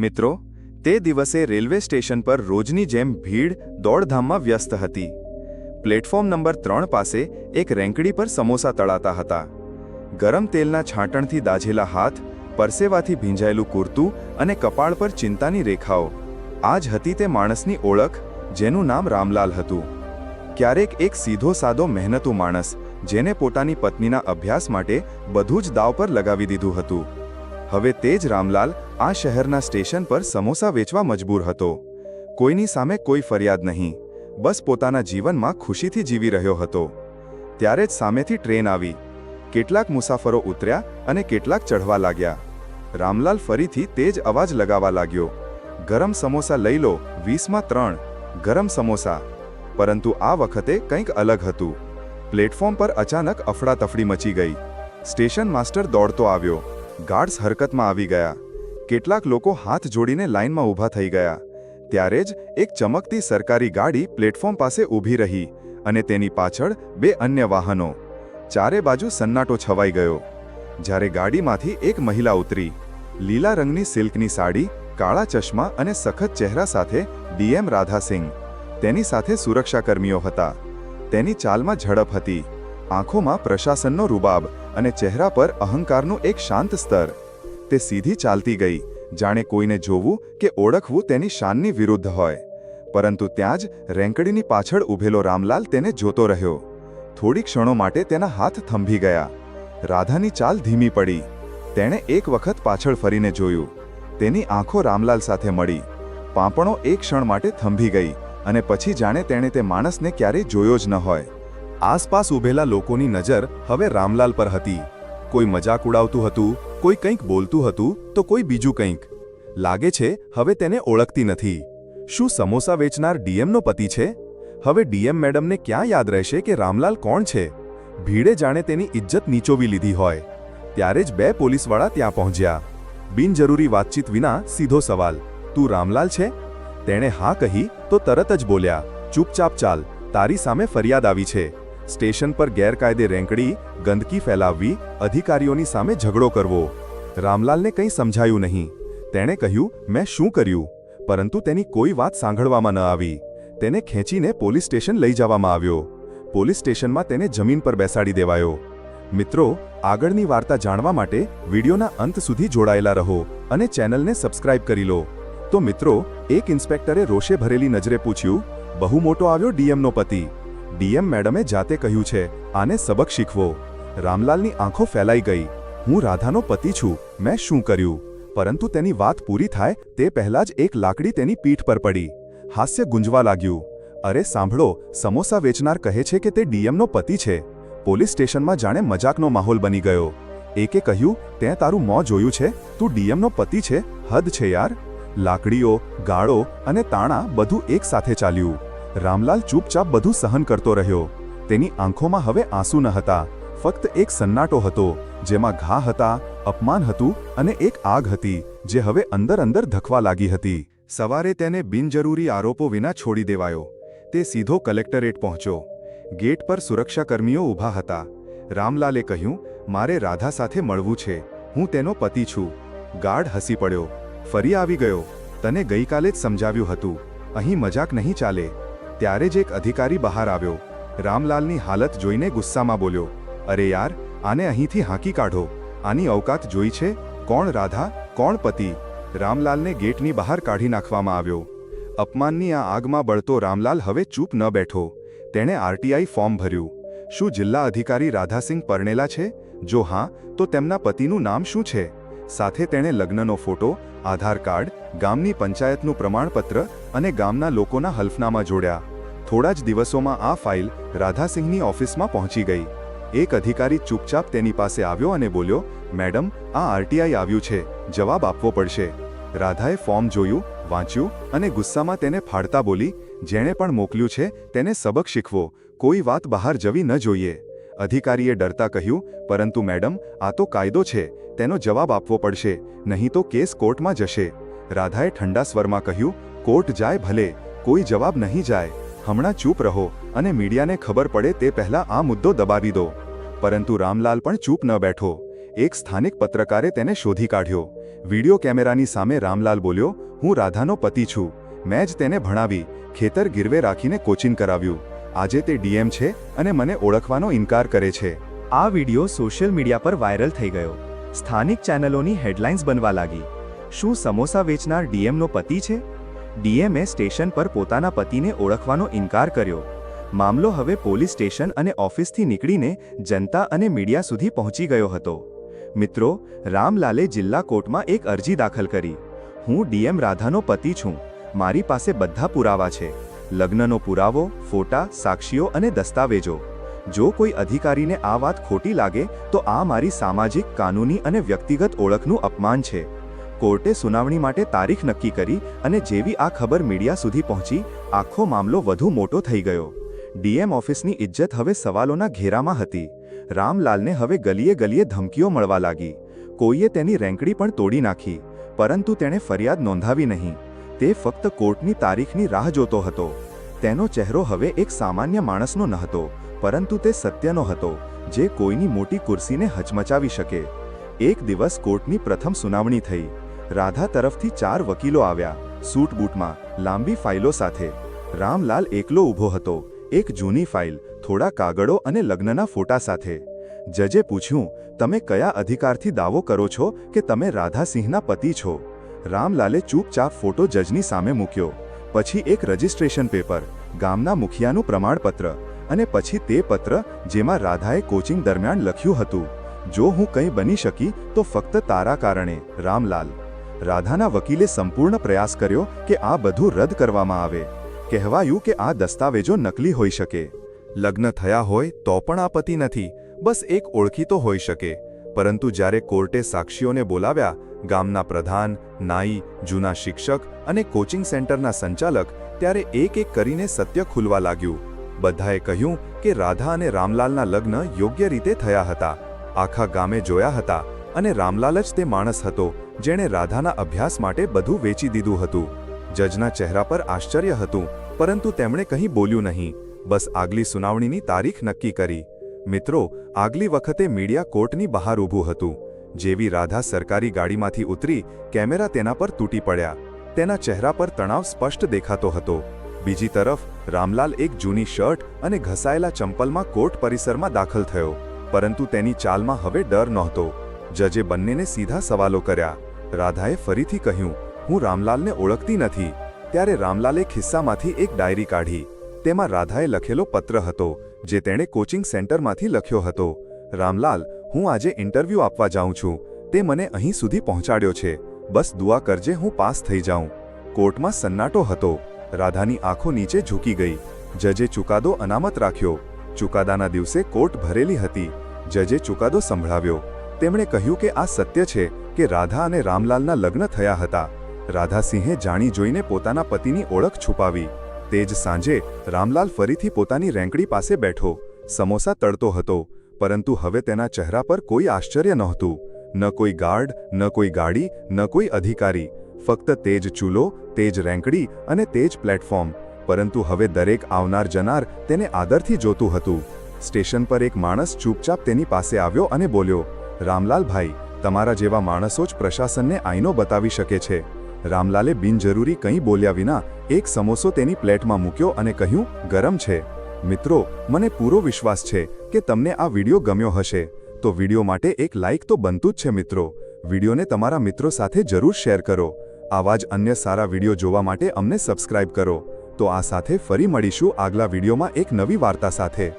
મિત્રો, તે દિવસે રેલવે સ્ટેશન પર રોજની જેમ ભીડ દોડધામમાં વ્યસ્ત હતી. પ્લેટફોર્મ નંબર ત્રણ પાસે એક રેંકડી પર સમોસા તળાતા હતા. ગરમ તેલના છાંટણથી દાઝેલા હાથ, પરસેવાથી ભીંજાયેલું કુર્તું અને કપાળ પર ચિંતાની રેખાઓ. આ જ હતી તે માણસની ઓળખ, જેનું નામ રામલાલ હતું. ક્યારેક એક સીધો સાદો મહેનતુ માણસ, જેને પોતાની પત્નીના અભ્યાસ માટે બધું જ દાવ પર લગાવી દીધું હતું. હવે તે જ રામલાલ આ શહેરના સ્ટેશન પર સમોસા વેચવા મજબૂર હતો. કોઈની સામે કોઈ ફરિયાદ નહીં. બસ પોતાના જીવનમાં ખુશીથી જીવી રહ્યો હતો. ત્યારે જ સામેથી ટ્રેન આવી. કેટલાક મુસાફરો ઉતર્યા અને કેટલાક ચઢવા લાગ્યા. રામલાલ ફરીથી તે જ અવાજ લગાવવા લાગ્યો. ગરમ સમોસા લઈ લો, વીસમાં ત્રણ. ગરમ સમોસા. પરંતુ આ વખતે કંઈક અલગ હતું. પ્લેટફોર્મ પર અચાનક અફડાતફડી મચી ગઈ. સ્ટેશન માસ્ટર દોડતો આવ્યો. ગાર્ડ્સ હરકતમાં આવી ગયા. કેટલાક લોકો હાથ જોડીને લાઇનમાં ઊભા થઈ ગયા. ત્યારે જ એક ચમકતી સરકારી ગાડી પ્લેટફોર્મ પાસે ઊભી રહી અને તેની પાછળ બે અન્ય વાહનો. ચારે બાજુ સન્નાટો છવાઈ ગયો. જ્યારે ગાડીમાંથી એક મહિલા ઉતરી. લીલા રંગની સિલ્કની સાડી, કાળા ચશ્મા અને સખત ચહેરા સાથે ડીએમ રાધાસિંહ. તેની સાથે સુરક્ષાકર્મીઓ હતા. તેની ચાલમાં ઝડપ હતી. આંખોમાં પ્રશાસનનો રૂબાબ અને ચહેરા પર અહંકારનું એક શાંત સ્તર. તે સીધી ચાલતી ગઈ, જાણે કોઈને જોવું કે ઓળખવું તેની શાનની વિરુદ્ધ હોય. પરંતુ ત્યાં જ રેંકડીની પાછળ ઊભેલો રામલાલ તેને જોતો રહ્યો. થોડી ક્ષણો માટે તેના હાથ થંભી ગયા. રાધાની ચાલ ધીમી પડી. તેણે એક વખત પાછળ ફરીને જોયું. તેની આંખો રામલાલ સાથે મળી. પાંપણો એક ક્ષણ માટે થંભી ગઈ અને પછી જાણે તેણે તે માણસને ક્યારેય જોયો જ ન હોય. આસપાસ ઊભેલા લોકોની નજર હવે રામલાલ પર હતી. કોઈ મજાક ઉડાવતું હતું, કોઈ કંઈક બોલતું હતું, તો કોઈ બીજું કંઈક. લાગે છે, હવે તેને ઓળખતી નથી. શું સમોસા વેચનાર ડીએમનો પતિ છે? હવે ડીએમ મેડમને ક્યાં યાદ રહેશે કે રામલાલ કોણ છે? ભીડે જાણે તેની ઇજ્જત નીચોવી લીધી હોય. ત્યારે જ બે પોલીસવાળા ત્યાં પહોંચ્યા. બિનજરૂરી વાતચીત વિના સીધો સવાલ, તું રામલાલ છે? તેણે હા કહી તો તરત જ બોલ્યા, ચૂપચાપ ચાલ, તારી સામે ફરિયાદ આવી છે. સ્ટેશન પર ગેરકાયદે રેંકડી, ગંદકી ફેલાવવી, અધિકારીઓની સામે ઝઘડો કરવો. રામલાલને કંઈ સમજાયું નહીં. તેણે કહ્યું, મેં શું કર્યું? પરંતુ તેની કોઈ વાત સાંભળવામાં ન આવી. તેને ખેંચીને પોલીસ સ્ટેશન લઈ જવામાં આવ્યો. પોલીસ સ્ટેશનમાં તેને જમીન પર બેસાડી દેવાયો. મિત્રો, આગળની વાર્તા જાણવા માટે વિડીયોના અંત સુધી જોડાયેલા રહો અને ચેનલને સબસ્ક્રાઇબ કરી લો. તો મિત્રો, એક ઇન્સ્પેક્ટરે રોષે ભરેલી નજરે પૂછ્યું, બહુ મોટો આવ્યો ડીએમનો પતિ? ડીએમ મેડમે જાતે કહ્યું છે, આને સબક શીખવો. રામલાલની આંખો ફેલાઈ ગઈ. હું રાધાનો પતિ છું. મેં શું કર્યું? પરંતુ તેની વાત પૂરી થાય તે પહેલાં જ એક લાકડી તેની પીઠ પર પડી. હાસ્ય ગુંજવા લાગ્યું. અરે સાંભળો, સમોસા વેચનાર કહે છે કે તે ડીએમનો પતિ છે. પોલીસ સ્ટેશનમાં જાણે મજાકનો માહોલ બની ગયો. એકે કહ્યું તે તારું મોં જોયું છે? તું ડીએમનો પતિ છે? હદ છે યાર. લાકડીઓ, ગાળો અને તાણા બધું એકસાથે ચાલ્યું. રામલાલ ચૂપચાપ બધું સહન કરતો રહ્યો. તેની આંખોમાં હવે આંસુ ન હતા. ફક્ત એક સન્નાટો હતો, જેમાં ઘા હતા, અપમાન હતું અને એક આગ હતી, જે હવે અંદર અંદર ધકવા લાગી હતી. સવારે તેને બિનજરૂરી આરોપો વિના છોડી દેવાયો. તે સીધો કલેક્ટરેટ પહોંચ્યો. ગેટ પર સુરક્ષાકર્મીઓ ઊભા હતા. રામલાલે કહ્યું, મારે રાધા સાથે મળવું છે. હું તેનો પતિ છું. ગાર્ડ હસી પડ્યો. ફરી આવી ગયો. તને ગઈકાલે જ સમજાવ્યું હતું. અહીં મજાક નહીં ચાલે. ત્યારે જ એક અધિકારી બહાર આવ્યો. રામલાલની હાલત જોઈને ગુસ્સામાં બોલ્યો, અરે યાર, આને અહીંથી હાંકી કાઢો. આની અવકાત જોઈ છે? કોણ રાધા? કોણ પતિ? રામલાલને ગેટની બહાર કાઢી નાખવામાં આવ્યો. અપમાનની આ આગમાં બળતો રામલાલ હવે ચૂપ ન બેઠો. તેણે આરટીઆઈ ફોર્મ ભર્યું. શું જિલ્લા અધિકારી રાધાસિંહ પરણેલા છે? જો હા, તો તેમના પતિનું નામ શું છે? સાથે તેણે લગ્નનો ફોટો, આધાર કાર્ડ, ગામની પંચાયતનું પ્રમાણપત્ર અને ગામના લોકોના હલ્ફનામા જોડ્યા. થોડા જ દિવસોમાં આ ફાઇલ રાધાસિંહની ઓફિસમાં પહોંચી ગઈ. એક અધિકારી ચૂપચાપ તેની પાસે આવ્યો અને બોલ્યો, મેડમ, આ આરટીઆઈ આવ્યું છે. જવાબ આપવો પડશે. રાધાએ ફોર્મ જોયું, વાંચ્યું અને ગુસ્સામાં તેને ફાડતા બોલી, જેણે પણ મોકલ્યું છે, તેને સબક શીખવો. કોઈ વાત બહાર જવી ન જોઈએ. અધિકારીએ ડરતા કહ્યું, પરંતુ મેડમ, આ તો કાયદો છે. તેનો જવાબ આપવો પડશે. નહીં તો કેસ કોર્ટમાં જશે. રાધાએ ઠંડા સ્વરમાં કહ્યું, કોર્ટ જાય ભલે. કોઈ જવાબ નહીં જાય. હમણાં ચૂપ રહો અને મીડિયાને ખબર પડે તે પહેલા આ મુદ્દો દબાવી દો. પરંતુ રામલાલ પણ ચૂપ ન બેઠો. એક સ્થાનિક પત્રકારે તેને શોધી કાઢ્યો. વિડિયો કેમેરાની સામે રામલાલ બોલ્યો, હું રાધાનો પતિ છું. મેં જ તેને ભણાવી, ખેતર ગીરવે રાખીને કોચિંગ કરાવ્યું. આજે તે ડીએમ છે અને મને ઓળખવાનો ઇનકાર કરે છે. આ વીડિયો સોશિયલ મીડિયા પર વાયરલ થઈ ગયો. સ્થાનિક ચેનલોની હેડલાઇન્સ બનવા લાગી. શું સમોસા વેચનાર ડીએમનો પતિ છે? ડીએમએ સ્ટેશન પર પોતાના પતિને ઓળખવાનો ઇનકાર કર્યો. મામલો હવે પોલીસ સ્ટેશન અને ઓફિસથી નીકળીને જનતા અને મીડિયા સુધી પહોંચી ગયો હતો. મિત્રો, રામલાલે જિલ્લા કોર્ટમાં એક અરજી દાખલ કરી. હું ડીએમ રાધાનો પતિ છું. મારી પાસે બધા પુરાવા છે. લગ્નનો પુરાવો, ફોટા, સાક્ષીઓ અને દસ્તાવેજો. જો કોઈ અધિકારીને આ વાત ખોટી લાગે, તો આ મારી સામાજિક, કાનૂની અને વ્યક્તિગત ઓળખનું અપમાન છે. કોર્ટે સુનાવણી માટે તારીખ નક્કી કરી અને જેવી આ ખબર મીડિયા સુધી પહોંચી, આખો મામલો વધુ મોટો થઈ ગયો. ડીએમ ઓફિસની ઇજ્જત હવે સવાલોના ઘેરામાં હતી. રામલાલને હવે ગલીએ ગલીએ ધમકીઓ મળવા લાગી. કોઈએ તેની રેંકડી પણ તોડી નાખી, પરંતુ તેણે ફરિયાદ નોંધાવી નહીં. તે ફક્ત કોર્ટની તારીખની રાહ જોતો હતો. તેનો ચહેરો હવે એક સામાન્ય માણસનો ન હતો પરંતુ તે સત્યનો હતો, જે કોઈની મોટી કુર્સીને હચમચાવી શકે. એક દિવસ કોર્ટની પ્રથમ સુનાવણી થઈ. રાધા તરફથી ચાર વકીલો આવ્યા સૂટબૂટમાં લાંબી ફાઇલો સાથે. રામલાલ એકલો ઊભો હતો, એક જૂની ફાઇલ, થોડા કાગળો અને લગ્નના ફોટા સાથે. જજે પૂછ્યું, તમે કયા અધિકારથી દાવો કરો છો કે તમે રાધાસિંહના પતિ છો? રામલાલે ચૂપચાપ ફોટો જજની સામે મૂક્યો. પછી એક રજિસ્ટ્રેશન પેપર, ગામના મુખિયાનું પ્રમાણપત્ર અને પછી તે પત્ર જેમાં રાધાએ કોચિંગ દરમિયાન લખ્યું હતું, જો હું કંઈ બની શકી તો ફક્ત તારા કારણે. રામલાલ રાધાના વકીલે સંપૂર્ણ પ્રયાસ કર્યો કે આ બધું રદ કરવામાં આવે. કહેવાયું કે આ દસ્તાવેજો નકલી હોઈ શકે. લગ્ન થયા હોય તો પણ આ પતિ નથી, બસ એક ઓળખીતો હોઈ શકે. પરંતુ જ્યારે કોર્ટે સાક્ષીઓને બોલાવ્યા, ગામના પ્રધાન, નાઈ, જૂના શિક્ષક અને કોચિંગ સેન્ટરના સંચાલક, ત્યારે એક એક કરીને સત્ય ખુલવા લાગ્યું. બધાએ કહ્યું કે રાધા અને રામલાલના લગ્ન યોગ્ય રીતે થયા હતા. આખા ગામે જોયા હતા અને રામલાલ જ તે માણસ હતો જેણે રાધાના અભ્યાસ માટે બધું વેચી દીધું હતું. જજના ચહેરા પર આશ્ચર્ય હતું, પરંતુ તેમણે કંઈ બોલ્યું નહીં. બસ આગલી સુનાવણીની તારીખ નક્કી કરી. મિત્રો, આગલી વખતે મીડિયા કોર્ટની બહાર ઊભું હતું. જેવી રાધા સરકારી ગાડીમાંથી ઉતરી, કેમેરા તેના પર તૂટી પડ્યા. તેના ચહેરા પર તણાવ સ્પષ્ટ દેખાતો હતો. બીજી તરફ, રામલાલ એક જૂની શર્ટ અને ઘસાયેલા ચંપલમાં કોર્ટ પરિસરમાં દાખલ થયો. પરંતુ તેની ચાલમાં હવે ડર નહોતો. જજે બંનેને સીધા સવાલો કર્યા. રાધાએ ફરીથી કહ્યું, હું રામલાલને ઓળખતી નથી. ત્યારે રામલાલે ખિસ્સામાંથી એક ડાયરી કાઢી. તેમાં રાધાએ લખેલો પત્ર હતો, જે તેણે કોચિંગ સેન્ટરમાંથી લખ્યો હતો. રામલાલ, હું આજે ઇન્ટરવ્યૂ આપવા જાઉં છું. તે મને અહીં સુધી પહોંચાડ્યો છે. બસ દુઆ કરજે હું પાસ થઈ જાઉં. કોર્ટમાં સન્નાટો હતો. રાધાની આંખો નીચે ઝૂકી ગઈ. જજે ચુકાદો અનામત રાખ્યો. ચુકાદાના દિવસે કોર્ટ ભરેલી હતી. જજે ચુકાદો સંભળાવ્યો. તેમણે કહ્યું કે આ સત્ય છે. કે રાધા અને રામલાલના લગ્ન થયા હતા. રાધાસિંહે જાણી જોઈને પોતાના પતિની ઓળખ છુપાવી. તે જ સાંજે રામલાલ ફરીથી પોતાની રેંકડી પાસે બેઠો. સમોસા તળતો હતો, પરંતુ હવે તેના ચહેરા પર કોઈ આશ્ચર્ય નહોતું. ન કોઈ ગાર્ડ, ન કોઈ ગાડી, ન કોઈ અધિકારી. ફક્ત તે જ ચૂલો, તે જ રેંકડી અને તે જ પ્લેટફોર્મ. પરંતુ હવે દરેક આવનાર જનાર તેને આદરથી જોતું હતું. સ્ટેશન પર એક માણસ ચૂપચાપ તેની પાસે આવ્યો અને બોલ્યો રામલાલભાઈ તમારા જેવા માણસો જ પ્રશાસનને આઈનો બતાવી શકે છે. રામલાલે બિનજરૂરી કંઈ બોલ્યા વિના એક સમોસો તેની પ્લેટમાં મૂક્યો અને કહ્યું, ગરમ છે. મિત્રો, મને પૂરો વિશ્વાસ છે કે તમને આ વિડિયો ગમ્યો હશે. તો વિડિયો માટે એક લાઇક તો બનતું જ છે મિત્રો. વિડિયોને તમારા મિત્રો સાથે જરૂર શેર કરો. આવા જ અન્ય સારા વીડિયો જોવા માટે અમને સબસ્ક્રાઇબ કરો. તો આ સાથે ફરી મળીશું આગલા વિડીયોમાં એક નવી વાર્તા સાથે.